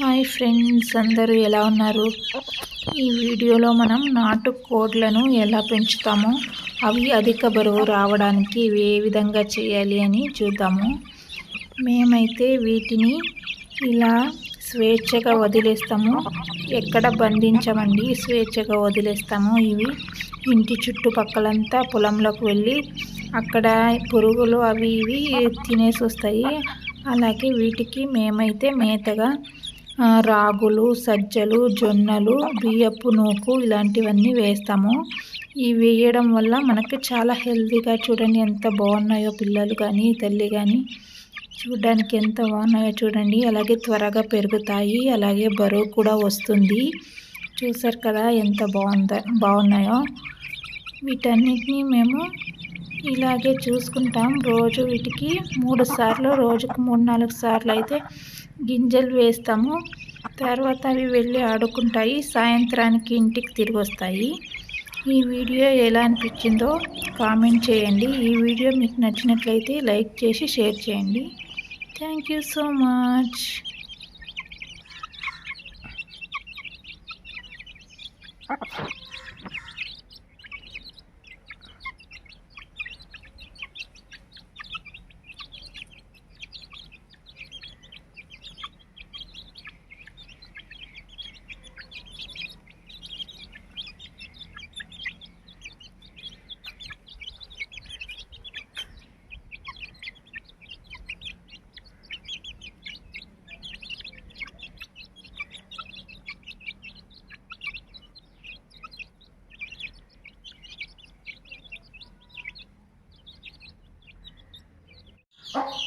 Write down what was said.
Hi friends అందరూ ఎలా ఉన్నారు? ఈ వీడియోలో మనం నాటు కోడ్లను ఎలా పెంచుతామో అవి అధిక బరువు రావడానికి ఏ విధంగా చేయాలి అని చూద్దాము. మేమైతే వీటిని ఇలా స్వేచ్ఛగా వదిలేస్తాము. ఎక్కడ బంధించమండి స్వేచ్ఛగా వదిలేస్తాము ఇవి. ఇంటి చుట్టుపక్కలంతా పొలంలోకి వెళ్ళి అక్కడ పురుగులు అవి ఇవి తినేసి వస్తాయి. అలాగే వీటికి మేమైతే మేతగా రాగులు సజ్జలు జొన్నలు బియ్యపు నూకు ఇలాంటివన్నీ వేస్తాము. ఇవి వేయడం వల్ల మనకి చాలా హెల్తీగా చూడండి ఎంత బాగున్నాయో పిల్లలు కానీ తల్లి కానీ చూడడానికి ఎంత బాగున్నాయో చూడండి. అలాగే త్వరగా పెరుగుతాయి. అలాగే బరువు కూడా వస్తుంది. చూసారు కదా ఎంత బాగుందా బాగున్నాయో. వీటన్నిటిని మేము ఇలాగే చూసుకుంటాం. రోజు వీటికి మూడు సార్లు రోజుకు మూడు నాలుగు సార్లు అయితే గింజలు వేస్తాము. తర్వాత అవి వెళ్ళి ఆడుకుంటాయి. సాయంత్రానికి ఇంటికి తిరిగి వస్తాయి. ఈ వీడియో ఎలా అనిపించిందో కామెంట్ చేయండి. ఈ వీడియో మీకు నచ్చినట్లయితే లైక్ చేసి షేర్ చేయండి. Thank you so much. Oh.